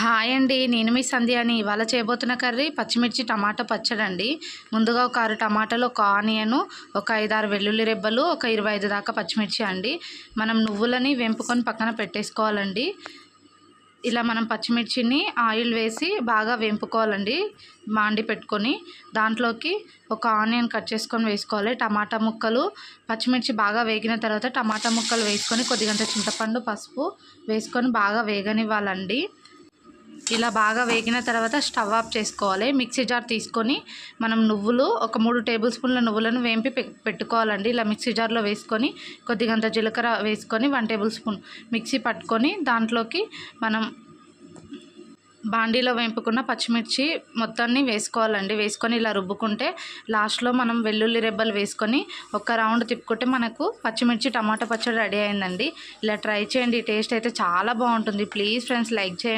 Hi అండి. నేను మీ సంధ్య అని ఇవాళ చేయబోతున్న కర్రీ పచ్చిమిర్చి టమాటా పచ్చడి అండి ముందుగా ఒక ఆరు టమాటాలు ఒక ఆనియను ఒక ఐదారు వెల్లుల్లి రెబ్బలు ఒక ఇరవై ఐదు దాకా పచ్చిమిర్చి అండి. మనం నువ్వులని వెంపుకొని పక్కన పెట్టేసుకోవాలండి. ఇలా మనం పచ్చిమిర్చిని ఆయిల్ వేసి బాగా వేంపుకోవాలండి. మాండి పెట్టుకొని దాంట్లోకి ఒక ఆనియన్ కట్ చేసుకొని వేసుకోవాలి. టమాటా ముక్కలు పచ్చిమిర్చి బాగా వేగిన తర్వాత టమాటా ముక్కలు వేసుకొని కొద్దిగంత చింతపండు పసుపు వేసుకొని బాగా వేగనివ్వాలండి. ఇలా బాగా వేగిన తర్వాత స్టవ్ ఆఫ్ చేసుకోవాలి. మిక్సీ జార్ తీసుకొని మనం నువ్వులు ఒక మూడు టేబుల్ స్పూన్ల నువ్వులను వేంపి పె- పెట్టుకోవాలండి. ఇలా మిక్సీ జార్లో వేసుకొని కొద్దిగంత జీలకర్ర వేసుకొని వన్ టేబుల్ స్పూన్ మిక్సీ పట్టుకొని దాంట్లోకి మనం బాండీలో వేంపుకున్న పచ్చిమిర్చి మొత్తాన్ని వేసుకోవాలండి. వేసుకొని ఇలా రుబ్బుకుంటే లాస్ట్లో మనం వెల్లుల్లి రెబ్బలు వేసుకొని ఒక రౌండ్ తిప్పుకుంటే మనకు పచ్చిమిర్చి టమాటా పచ్చడి రెడీ అయిందండి. ఇలా ట్రై చేయండి. టేస్ట్ అయితే చాలా బాగుంటుంది. ప్లీజ్ ఫ్రెండ్స్ లైక్ చేయండి.